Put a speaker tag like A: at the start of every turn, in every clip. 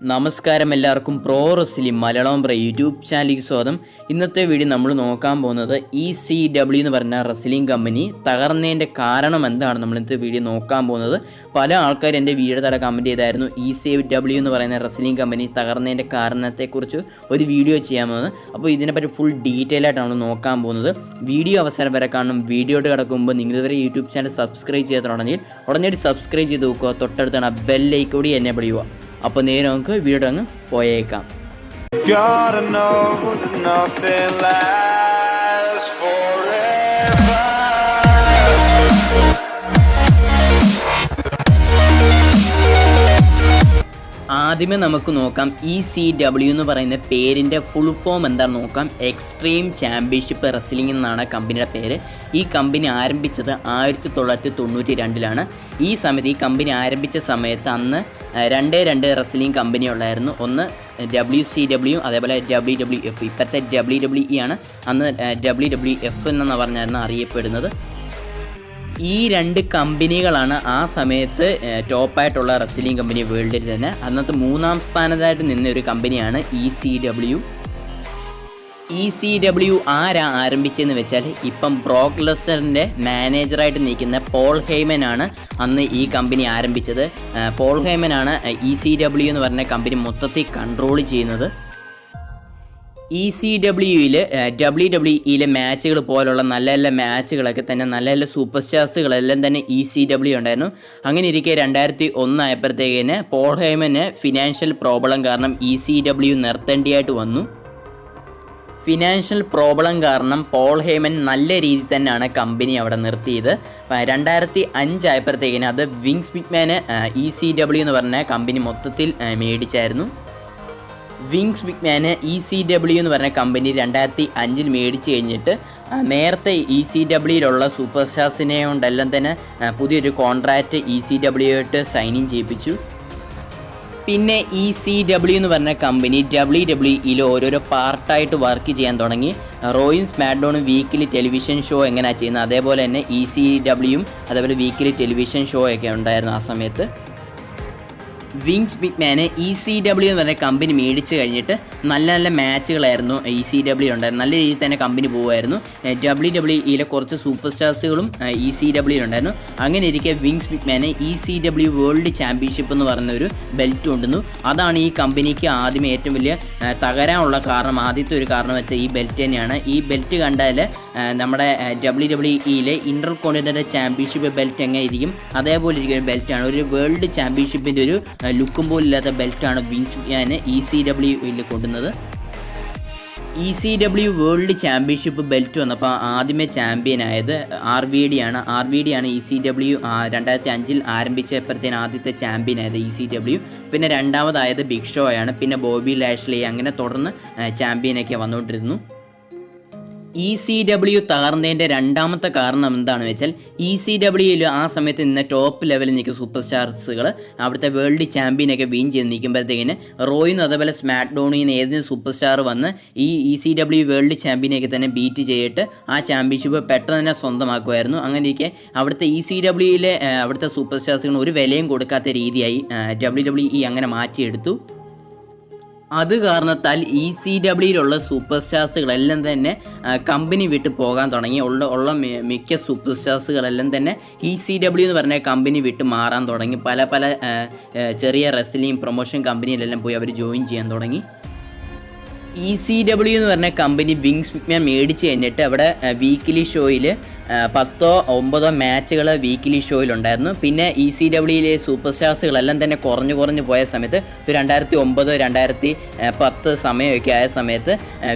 A: നമസ്കാരം എല്ലാവർക്കും പ്രോ റെസ്ലിം മലയാളം പ്ര യൂട്യൂബ് ചാനലിലേക്ക് സ്വാഗതം. ഇന്നത്തെ വീഡിയോ നമ്മൾ നോക്കാൻ പോകുന്നത് ഇ സി ഡബ്ല്യു എന്ന് പറഞ്ഞ റെസ്ലിംഗ് കമ്പനി തകർന്നതിന്റെ കാരണം എന്താണ് നമ്മൾ ഇന്നത്തെ വീഡിയോ നോക്കാൻ പോകുന്നത്. പല ആൾക്കാർ എന്റെ വീഡിയോ തട കമന്റ് ചെയ്തായിരുന്നു ഇ സി ഡബ്ല്യു എന്ന് പറയുന്ന റെസ്ലിംഗ് കമ്പനി തകർന്നതിന്റെ കാരണത്തെക്കുറിച്ച് ഒരു വീഡിയോ ചെയ്യാൻ പോകുന്നത്. അപ്പോൾ ഇതിനെപ്പറ്റി ഫുൾ ഡീറ്റെയിൽ ആയിട്ടാണ് നോക്കാൻ പോകുന്നത്. വീഡിയോ അവസരം വരെ കാണും വീഡിയോട്ട് കിടക്കുമ്പോൾ നിങ്ങൾ ഇതുവരെ യൂട്യൂബ് ചാനൽ സബ്സ്ക്രൈബ് ചെയ്തിട്ടുണ്ടെങ്കിൽ ഉടനെ സബ്സ്ക്രൈബ് ചെയ്ത് നോക്കുക. തൊട്ടടുത്താണ് ബെല്ലൈക്കൂടി ബെല്ലൈക്ക് കൂടി എന്നെ വിളിക്കുക അപ്പോൾ നേരെ നമുക്ക് വീഡിയോ അങ്ങ് പോയേക്കാം
B: Gotta know nothing lasts forever.
A: ആദ്യമേ നമുക്ക് നോക്കാം ഇ സി ഡബ്ല്യു എന്ന് പറയുന്ന പേരിന്റെ ഫുൾ ഫോം എന്താണെന്ന് നോക്കാം. എക്സ്ട്രീം ചാമ്പ്യൻഷിപ്പ് റെസ്ലിംഗ് എന്നാണ് കമ്പനിയുടെ പേര്. ഈ കമ്പനി ആരംഭിച്ചത് ആയിരത്തി തൊള്ളായിരത്തി തൊണ്ണൂറ്റി രണ്ടിലാണ് ഈ സമയത്ത് ഈ കമ്പനി ആരംഭിച്ച സമയത്ത് അന്ന് രണ്ട് രണ്ടേ റെസ്ലിംഗ് കമ്പനി ഉള്ളായിരുന്നു ഒന്ന് ഡബ്ല്യു സി ഡബ്ല്യു അതേപോലെ ഡബ്ല്യു ഡബ്ല്യു എഫ് ഇപ്പോഴത്തെ ഡബ്ല്യു ഡബ്ല്യു ഇ ആണ്. അന്ന് ഡബ്ല്യു ഡബ്ല്യു എഫ് എന്നാണ് പറഞ്ഞായിരുന്നു അറിയപ്പെടുന്നത്. ഈ രണ്ട് കമ്പനികളാണ് ആ സമയത്ത് ടോപ്പായിട്ടുള്ള റെസ്ലിംഗ് കമ്പനി വേൾഡിൽ തന്നെ. അന്നത്തെ മൂന്നാം സ്ഥാനത്തായിട്ട് നിന്ന ഒരു കമ്പനിയാണ് E C W E C W ആരാ ആരംഭിച്ചതെന്ന് വെച്ചാൽ ഇപ്പം ബ്രോക്ക് ലെസ്റ്ററിന്റെ മാനേജറായിട്ട് നിൽക്കുന്ന പോൾ ഹെയ്മൻ ആണ് അന്ന് ഈ കമ്പനി ആരംഭിച്ചത്. പോൾ ഹെയ്മൻ ആണ് ഇ സി ഡബ്ല്യു എന്ന് പറഞ്ഞ കമ്പനി മൊത്തത്തിൽ കൺട്രോൾ ചെയ്യുന്നത്. ഇ സി ഡബ്ല്യുയിൽ ഡബ്ല്യു ഡബ്ല്യു ഇയിലെ മാച്ചുകൾ പോലുള്ള നല്ല നല്ല മാച്ചുകളൊക്കെ തന്നെ നല്ല നല്ല സൂപ്പർ സ്റ്റാർസുകളെല്ലാം തന്നെ ഇ സി ഡബ്ല്യു ഉണ്ടായിരുന്നു. അങ്ങനെ ഇരിക്കെ രണ്ടായിരത്തി ഒന്നായപ്പോഴത്തേക്കിന് പോൾ ഹേമന് ഫിനാൻഷ്യൽ പ്രോബ്ലം കാരണം ഇ സി ഡബ്ല്യു നിർത്തേണ്ടിയായിട്ട് വന്നു. ഫിനാൻഷ്യൽ പ്രോബ്ലം കാരണം പോൾ ഹേമൻ നല്ല രീതിയിൽ തന്നെയാണ് കമ്പനി അവിടെ നിർത്തിയത്. രണ്ടായിരത്തി അഞ്ചായപ്പോഴത്തേക്കിന് അത് വിങ്സ് ബിഗ്മാന് ഇ സി ഡബ്ല്യു എന്ന് പറഞ്ഞ കമ്പനി മൊത്തത്തിൽ മേടിച്ചായിരുന്നു. വിങ്സ് ബിഗ്മാന് ഇ സി ഡബ്ല്യു എന്ന് പറഞ്ഞ കമ്പനി രണ്ടായിരത്തി അഞ്ചിൽ മേടിച്ച് കഴിഞ്ഞിട്ട് നേരത്തെ ഇ സി ഡബ്ല്യുയിലുള്ള സൂപ്പർ സ്റ്റാർസിനെ കൊണ്ടെല്ലാം തന്നെ പുതിയൊരു കോൺട്രാക്റ്റ് ഇ സി ഡബ്ല്യു ആയിട്ട് സൈൻ ചെയ്യിപ്പിച്ചു. പിന്നെ ഇ സി ഡബ്ല്യു എന്ന് പറഞ്ഞ കമ്പനി ഡബ്ല്യു ഡബ്ല്യുയിൽ ഓരോരോ പാർട്ടായിട്ട് വർക്ക് ചെയ്യാൻ തുടങ്ങി. റോയും സ്മാഡോണും വീക്കിലി ടെലിവിഷൻ ഷോ എങ്ങനെയാണ് ചെയ്യുന്നത്? അതേപോലെ തന്നെ ഇ സി ഡബ്ല്യുവും അതേപോലെ വീക്കിലി ടെലിവിഷൻ ഷോ ഒക്കെ ഉണ്ടായിരുന്നു ആ സമയത്ത്. Vince McMahon E C W എന്ന് പറഞ്ഞ കമ്പനി മേടിച്ച് കഴിഞ്ഞിട്ട് നല്ല നല്ല മാച്ചുകളായിരുന്നു ഇ സി ഡബ്ല്യു ഉണ്ടായിരുന്നു നല്ല രീതിയിൽ തന്നെ കമ്പനി പോകുമായിരുന്നു ഡബ്ല്യു ഡബ്ല്യു ഇയിലെ കുറച്ച് സൂപ്പർ സ്റ്റാർസുകളും ഇ സി ഡബ്ല്യു ഉണ്ടായിരുന്നു. അങ്ങനെ ഇരിക്കെ Vince McMahon E C W world championship എന്ന് പറയുന്ന ഒരു ബെൽറ്റ് കൊണ്ടുവന്നു. അതാണ് ഈ കമ്പനിക്ക് ആദ്യം ഏറ്റവും വലിയ തകരാനുള്ള കാരണം ആദ്യത്തെ ഒരു കാരണം വെച്ചാൽ ഈ ബെൽറ്റ് തന്നെയാണ്. ഈ ബെൽറ്റ് കണ്ടാൽ നമ്മുടെ ഡബ്ല്യു ഡബ്ല്യു ഇയിലെ ഇന്റർ കോണ്ടിനെന്റൽ ചാമ്പ്യൻഷിപ്പ് ബെൽറ്റ് എങ്ങനെ ഇരിക്കും അതേപോലെ ഇരിക്കുന്ന ബെൽറ്റാണ് ഒരു വേൾഡ് ചാമ്പ്യൻഷിപ്പിന്റെ ഒരു ലുക്കും പോലും ഇല്ലാത്ത ബെൽറ്റാണ് വിൻസ് ഞാൻ ഇ സി ഡബ്ല്യുയിൽ കൊണ്ടുവന്നത്. E C W world championship belt വന്നപ്പോൾ ആദ്യമേ ചാമ്പ്യൻ ആയത് ആർ വി ഡി ആണ്. ആർ വി ഡി ആണ് ഇ സി ഡബ്ല്യു രണ്ടായിരത്തി അഞ്ചിൽ ആരംഭിച്ചപ്പോഴത്തേന് ആദ്യത്തെ ചാമ്പ്യൻ ആയത് ഇ സി ഡബ്ല്യു പിന്നെ രണ്ടാമതായത് ബിഗ് ഷോ ആണ്. പിന്നെ ബോബി ലാഷ്ലി അങ്ങനെ തുടർന്ന് ചാമ്പ്യനൊക്കെ വന്നുകൊണ്ടിരുന്നു. ഇ സി ഡബ്ല്യു തകർന്നതിന്റെ രണ്ടാമത്തെ കാരണം എന്താണെന്ന് വെച്ചാൽ ഇ സി ഡബ്ല്യുയിൽ ആ സമയത്ത് നിന്ന് ടോപ്പ് ലെവലിൽ നിൽക്കുന്ന സൂപ്പർ സ്റ്റാർസുകൾ അവിടുത്തെ വേൾഡ് ചാമ്പ്യനൊക്കെ വിൻ ചെയ്ത് നിൽക്കുമ്പോഴത്തേക്കിന് റോയിന്ന് അതേപോലെ സ്മാക്ക് ഡോണിന്ന് ഏതെങ്കിലും സൂപ്പർ സ്റ്റാർ വന്ന് ഈ ഇ സി ഡബ്ല്യു വേൾഡ് ചാമ്പ്യനെയൊക്കെ തന്നെ ബീറ്റ് ചെയ്തിട്ട് ആ ചാമ്പ്യൻഷിപ്പ് പെട്ടെന്ന് തന്നെ സ്വന്തമാക്കുമായിരുന്നു. അങ്ങനെ ഇരിക്കെ അവിടുത്തെ ഇ സി ഡബ്ല്യുയിലെ അവിടുത്തെ സൂപ്പർ സ്റ്റാർസുകൾ ഒരു വിലയും കൊടുക്കാത്ത രീതിയായി ഡബ്ല്യു ഡബ്ല്യു ഇ അങ്ങനെ മാറ്റിയെടുത്തു. അത് കാരണത്താൽ ഇ സി ഡബ്ല്യുയിലുള്ള സൂപ്പർ സ്റ്റാർസുകളെല്ലാം തന്നെ കമ്പനി വിട്ട് പോകാൻ തുടങ്ങി. ഉള്ള ഉള്ള മിക്ക സൂപ്പർ സ്റ്റാർസുകളെല്ലാം തന്നെ ഇ സി ഡബ്ല്യു എന്ന് പറഞ്ഞ കമ്പനി വിട്ട് മാറാൻ തുടങ്ങി. പല പല ചെറിയ റെസ്ലിംഗ് പ്രൊമോഷൻ കമ്പനിയിലെല്ലാം പോയി അവർ ജോയിൻ ചെയ്യാൻ തുടങ്ങി. ഇ സി ഡബ്ല്യു എന്ന് പറഞ്ഞ കമ്പനി വിങ്സ് ഞാൻ മേടിച്ച് കഴിഞ്ഞിട്ട് അവിടെ വീക്കിലി ഷോയിൽ പത്തോ ഒമ്പതോ മാച്ചുകൾ വീക്കിലി ഷോയിലുണ്ടായിരുന്നു പിന്നെ ഇ സി ഡബ്ല്യുയിലെ സൂപ്പർ സ്റ്റാർസുകളെല്ലാം തന്നെ കുറഞ്ഞു കുറഞ്ഞു പോയ സമയത്ത് രണ്ടായിരത്തി ഒമ്പത് രണ്ടായിരത്തി പത്ത് സമയമൊക്കെ ആയ സമയത്ത്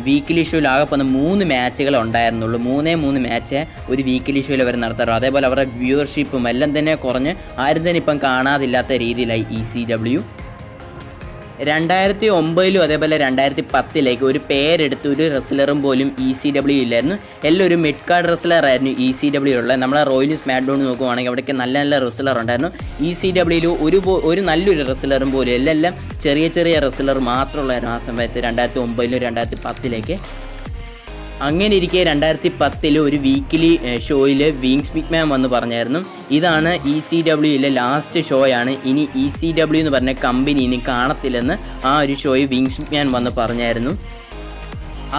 A: വീക്കിലി ഷോയിൽ ആകെ പോകുന്ന മൂന്ന് മാച്ചുകൾ ഉണ്ടായിരുന്നുള്ളൂ. മൂന്നേ മൂന്ന് മാച്ച് ഒരു വീക്കിലി ഷോയിൽ അവർ നടത്താറുള്ളൂ. അതേപോലെ അവരുടെ വ്യൂവർഷിപ്പും എല്ലാം തന്നെ കുറഞ്ഞ് ആരും തന്നെ ഇപ്പം കാണാതില്ലാത്ത രീതിയിലായി ഇ സി ഡബ്ല്യു രണ്ടായിരത്തി ഒമ്പതിലും അതേപോലെ രണ്ടായിരത്തി പത്തിലേക്ക് ഒരു പേരെടുത്ത് ഒരു റെസ്ലറും പോലും ഇ സി ഡബ്ല്യു ഇല്ലായിരുന്നു. എല്ലാം ഒരു മിഡ് കാർഡ് റെസ്ലർ ആയിരുന്നു ഇ സി ഡബ്ല്യു ഉള്ളത് നമ്മളെ റോയൽ സ്മാഡോൺ നോക്കുവാണെങ്കിൽ അവിടേക്ക് നല്ല നല്ല റെസ്ലർ ഉണ്ടായിരുന്നു. ഇ സി ഡബ്ല്യുയിൽ ഒരു ഒരു നല്ലൊരു റെസ്ലറും പോലും എല്ലാം ചെറിയ ചെറിയ റെസ്ലർ മാത്രമുള്ളായിരുന്നു ആ സമയത്ത് രണ്ടായിരത്തി ഒമ്പതിലും രണ്ടായിരത്തി പത്തിലേക്ക് അങ്ങനെ ഇരിക്കെ രണ്ടായിരത്തി പത്തിൽ ഒരു വീക്കിലി ഷോയിൽ വിങ്സ് ബിഗ് മാം വന്ന് പറഞ്ഞായിരുന്നു. ഇതാണ് ഇ സി ഡബ്ല്യുയിലെ ലാസ്റ്റ് ഷോയാണ് ഇനി ഇ സി ഡബ്ല്യു എന്ന് പറഞ്ഞ കമ്പനി ഇനി കാണത്തില്ലെന്ന് ആ ഒരു ഷോയിൽ വിങ്സ് ബിഗ് മാൻ വന്ന് പറഞ്ഞായിരുന്നു.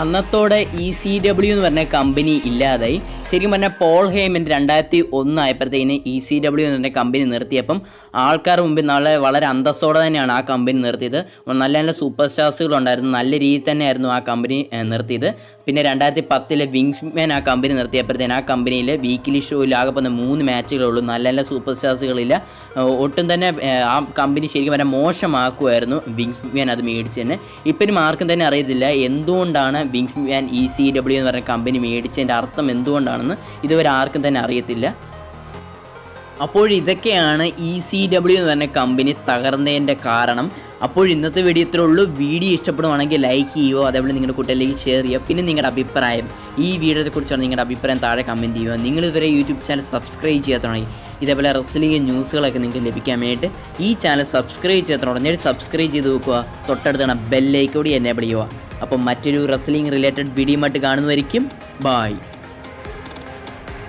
A: അന്നത്തോടെ ഇ സി ഡബ്ല്യു എന്ന് പറഞ്ഞ കമ്പനി ഇല്ലാതായി. ശരിക്കും പറഞ്ഞാൽ പോൾ ഹേമൻ രണ്ടായിരത്തി ഒന്നായപ്പോഴത്തേന് ഇ സി ഡബ്ല്യു എന്ന് പറഞ്ഞ കമ്പനി നിർത്തിയപ്പം ആൾക്കാർ മുമ്പിൽ നല്ല വളരെ അന്തസ്സോടെ തന്നെയാണ് ആ കമ്പനി നിർത്തിയത്. നല്ല നല്ല സൂപ്പർ സ്റ്റാർസുകളുണ്ടായിരുന്നു നല്ല രീതിയിൽ തന്നെയായിരുന്നു ആ കമ്പനി നിർത്തിയത്. പിന്നെ രണ്ടായിരത്തി പത്തിലെ വിങ്സ്മാൻ ആ കമ്പനി നിർത്തിയപ്പോഴത്തേന് ആ കമ്പനിയിൽ വീക്കിലി ഷോയിൽ ആകെ പോകുന്ന മൂന്ന് മാച്ചുകളേ ഉള്ളൂ. നല്ല നല്ല സൂപ്പർ സ്റ്റാർസുകളില്ല ഒട്ടും തന്നെ ആ കമ്പനി ശരിക്കും പറഞ്ഞാൽ മോശമാക്കുമായിരുന്നു വിങ്സ്മാൻ അത് മേടിച്ച് തന്നെ. ഇപ്പം ആർക്കും തന്നെ അറിയത്തില്ല. എന്തുകൊണ്ടാണ് വിങ്സ് മാൻ ഇ സി ഡബ്ല്യു എന്ന് പറഞ്ഞ കമ്പനി മേടിച്ചതിന്റെ അർത്ഥം എന്തുകൊണ്ടാണെന്ന് ഇതുവരെ ആർക്കും തന്നെ അറിയത്തില്ല. അപ്പോൾ ഇതൊക്കെയാണ് ഇ സി ഡബ്ല്യു എന്ന് പറഞ്ഞ കമ്പനി തകർന്നതിന്റെ കാരണം. അപ്പോൾ ഇന്നത്തെ വീഡിയോ ഇത്രേ ഉള്ളൂ. വീഡിയോ ഇഷ്ടപ്പെടുവാണെങ്കിൽ ലൈക്ക് ചെയ്യുമോ അതേപോലെ നിങ്ങളുടെ കൂട്ടിലേക്ക് ഷെയർ ചെയ്യുക പിന്നെ നിങ്ങളുടെ അഭിപ്രായം. ഈ വീഡിയോയെക്കുറിച്ചാണ് നിങ്ങളുടെ അഭിപ്രായം താഴെ കമന്റ് ചെയ്യുക. നിങ്ങൾ ഇതുവരെ യൂട്യൂബ് ചാനൽ സബ്സ്ക്രൈബ് ചെയ്യാത്തതാണെങ്കിൽ ഇതേപോലെ റെസ്ലിംഗ് ന്യൂസുകളൊക്കെ നിങ്ങൾക്ക് ലഭിക്കാൻ വേണ്ടിയിട്ട് ഈ ചാനൽ സബ്സ്ക്രൈബ് ചെയ്യാത്തതുകൊണ്ട് സബ്സ്ക്രൈബ് ചെയ്ത് നോക്കുക തൊട്ടടുത്താണ് ബെല്ലൈക്കോടി എന്നെ പിടിക്കുക അപ്പം മറ്റൊരു റെസ്ലിംഗ് റിലേറ്റഡ് വീഡിയോ ആയിട്ട് കാണുന്നതായിരിക്കും ബായ്